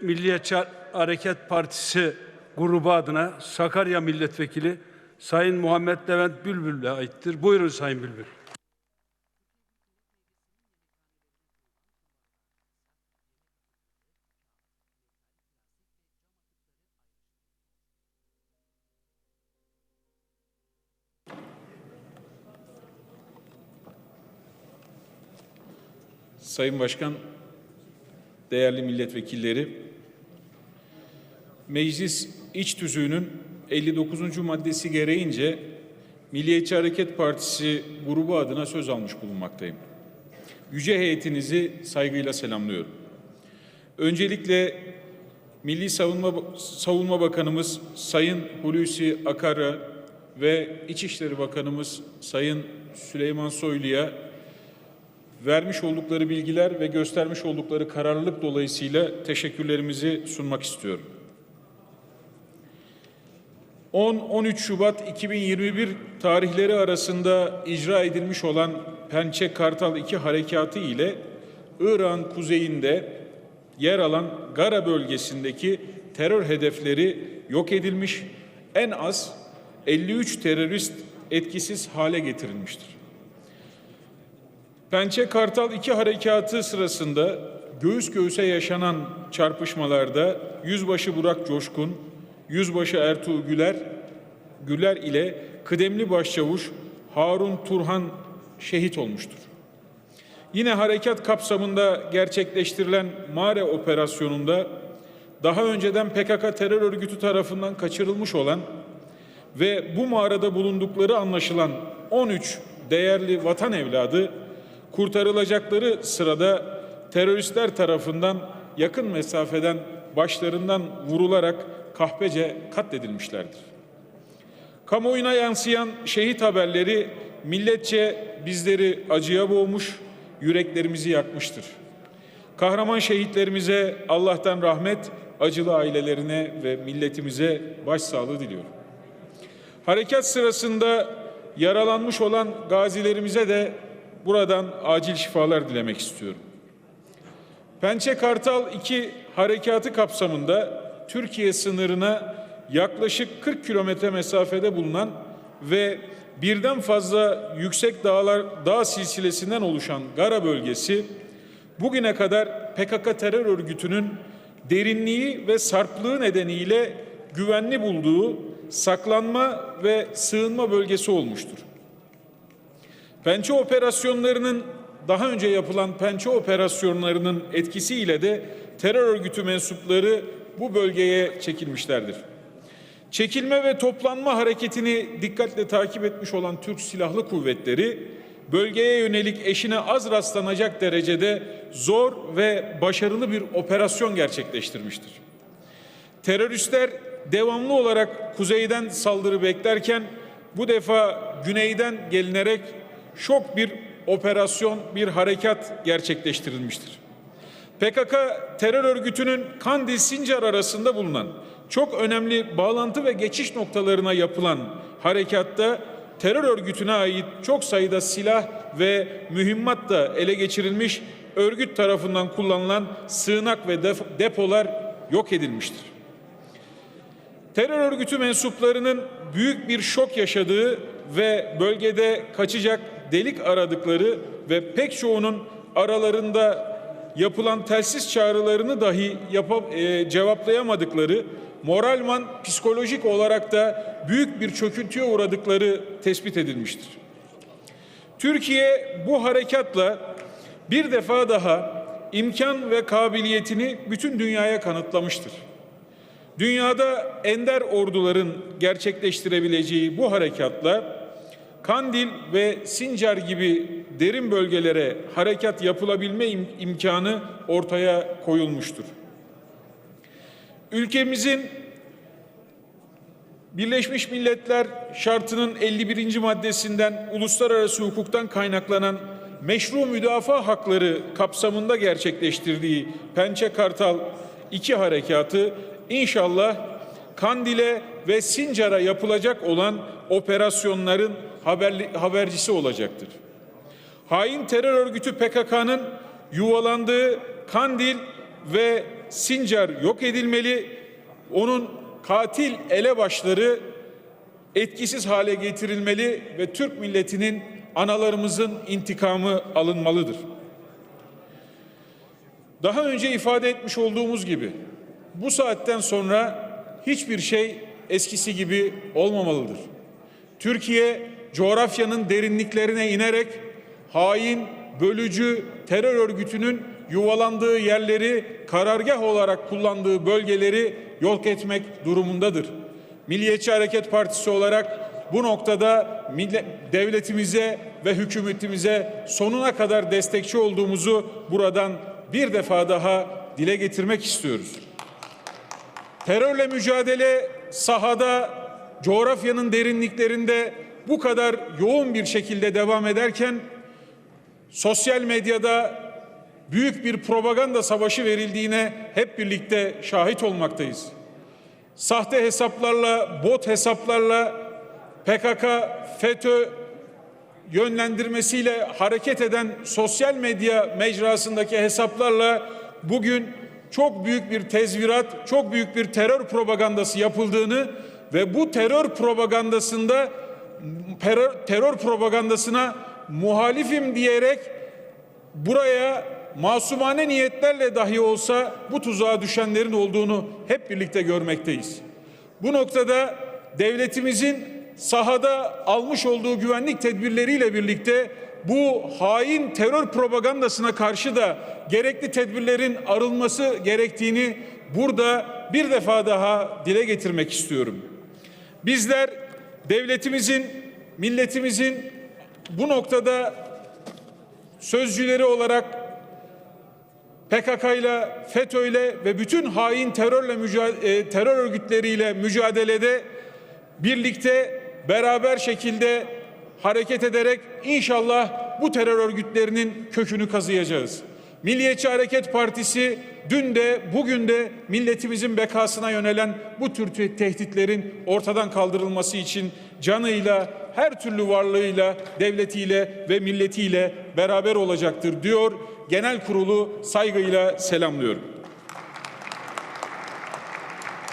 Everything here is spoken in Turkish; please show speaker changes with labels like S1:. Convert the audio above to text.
S1: Milliyetçi Hareket Partisi grubu adına Sakarya Milletvekili Sayın Muhammed Levent Bülbül'e aittir. Buyurun Sayın Bülbül.
S2: Sayın Başkan, değerli milletvekilleri, meclis iç tüzüğünün 59. maddesi gereğince Milliyetçi Hareket Partisi grubu adına söz almış bulunmaktayım. Yüce heyetinizi saygıyla selamlıyorum. Öncelikle Milli Savunma, Savunma Bakanımız Sayın Hulusi Akar'a ve İçişleri Bakanımız Sayın Süleyman Soylu'ya vermiş oldukları bilgiler ve göstermiş oldukları kararlılık dolayısıyla teşekkürlerimizi sunmak istiyorum. 10-13 Şubat 2021 tarihleri arasında icra edilmiş olan Pençe Kartal 2 harekatı ile İran kuzeyinde yer alan Gara bölgesindeki terör hedefleri yok edilmiş, en az 53 terörist etkisiz hale getirilmiştir. Pençe Kartal 2 harekatı sırasında göğüs göğüse yaşanan çarpışmalarda Yüzbaşı Burak Coşkun, Yüzbaşı Ertuğ Güler, Güler ile kıdemli başçavuş Harun Turhan şehit olmuştur. Yine harekat kapsamında gerçekleştirilen Mare operasyonunda daha önceden PKK terör örgütü tarafından kaçırılmış olan ve bu mağarada bulundukları anlaşılan 13 değerli vatan evladı kurtarılacakları sırada teröristler tarafından yakın mesafeden başlarından vurularak kahpece katledilmişlerdir. Kamuoyuna yansıyan şehit haberleri milletçe bizleri acıya boğmuş, yüreklerimizi yakmıştır. Kahraman şehitlerimize Allah'tan rahmet, acılı ailelerine ve milletimize başsağlığı diliyorum. Harekat sırasında yaralanmış olan gazilerimize de buradan acil şifalar dilemek istiyorum. Pençe Kartal 2 harekatı kapsamında Türkiye sınırına yaklaşık 40 kilometre mesafede bulunan ve birden fazla yüksek dağlar dağ silsilesinden oluşan Gara bölgesi bugüne kadar PKK terör örgütünün derinliği ve sarplığı nedeniyle güvenli bulduğu saklanma ve sığınma bölgesi olmuştur. Pençe operasyonlarının daha önce yapılan pençe operasyonlarının etkisiyle de terör örgütü mensupları bu bölgeye çekilmişlerdir. Çekilme ve toplanma hareketini dikkatle takip etmiş olan Türk Silahlı Kuvvetleri bölgeye yönelik eşine az rastlanacak derecede zor ve başarılı bir operasyon gerçekleştirmiştir. Teröristler devamlı olarak kuzeyden saldırı beklerken bu defa güneyden gelinerek şok bir operasyon, bir harekat gerçekleştirilmiştir. PKK terör örgütünün Kandil Sincar arasında bulunan çok önemli bağlantı ve geçiş noktalarına yapılan harekatta terör örgütüne ait çok sayıda silah ve mühimmat da ele geçirilmiş, örgüt tarafından kullanılan sığınak ve depolar yok edilmiştir. Terör örgütü mensuplarının büyük bir şok yaşadığı ve bölgede kaçacak delik aradıkları ve pek çoğunun aralarında yapılan telsiz çağrılarını dahi yapıp, e, cevaplayamadıkları, moralman psikolojik olarak da büyük bir çöküntüye uğradıkları tespit edilmiştir. Türkiye bu harekatla bir defa daha imkan ve kabiliyetini bütün dünyaya kanıtlamıştır. Dünyada ender orduların gerçekleştirebileceği bu harekatla Kandil ve Sincar gibi derin bölgelere harekat yapılabilme im- imkanı ortaya koyulmuştur. Ülkemizin Birleşmiş Milletler şartının 51. maddesinden uluslararası hukuktan kaynaklanan meşru müdafaa hakları kapsamında gerçekleştirdiği Pençe Kartal 2 harekatı inşallah Kandil'e ve Sincar'a yapılacak olan operasyonların haberli, habercisi olacaktır. Hain terör örgütü PKK'nın yuvalandığı Kandil ve Sincar yok edilmeli. Onun katil elebaşları etkisiz hale getirilmeli ve Türk milletinin analarımızın intikamı alınmalıdır. Daha önce ifade etmiş olduğumuz gibi bu saatten sonra hiçbir şey eskisi gibi olmamalıdır. Türkiye coğrafyanın derinliklerine inerek hain, bölücü terör örgütünün yuvalandığı yerleri karargah olarak kullandığı bölgeleri yok etmek durumundadır. Milliyetçi Hareket Partisi olarak bu noktada devletimize ve hükümetimize sonuna kadar destekçi olduğumuzu buradan bir defa daha dile getirmek istiyoruz. Terörle mücadele sahada, coğrafyanın derinliklerinde bu kadar yoğun bir şekilde devam ederken sosyal medyada büyük bir propaganda savaşı verildiğine hep birlikte şahit olmaktayız. Sahte hesaplarla, bot hesaplarla PKK, FETÖ yönlendirmesiyle hareket eden sosyal medya mecrasındaki hesaplarla bugün çok büyük bir tezvirat, çok büyük bir terör propagandası yapıldığını ve bu terör propagandasında terör, terör propagandasına muhalifim diyerek buraya masumane niyetlerle dahi olsa bu tuzağa düşenlerin olduğunu hep birlikte görmekteyiz. Bu noktada devletimizin sahada almış olduğu güvenlik tedbirleriyle birlikte bu hain terör propagandasına karşı da gerekli tedbirlerin arınması gerektiğini burada bir defa daha dile getirmek istiyorum. Bizler devletimizin, milletimizin bu noktada sözcüleri olarak PKK ile, FETÖ ile ve bütün hain terörle mücadele, terör örgütleriyle mücadelede birlikte beraber şekilde hareket ederek inşallah bu terör örgütlerinin kökünü kazıyacağız. Milliyetçi Hareket Partisi dün de bugün de milletimizin bekasına yönelen bu tür te- tehditlerin ortadan kaldırılması için canıyla, her türlü varlığıyla, devletiyle ve milletiyle beraber olacaktır diyor. Genel kurulu saygıyla selamlıyorum.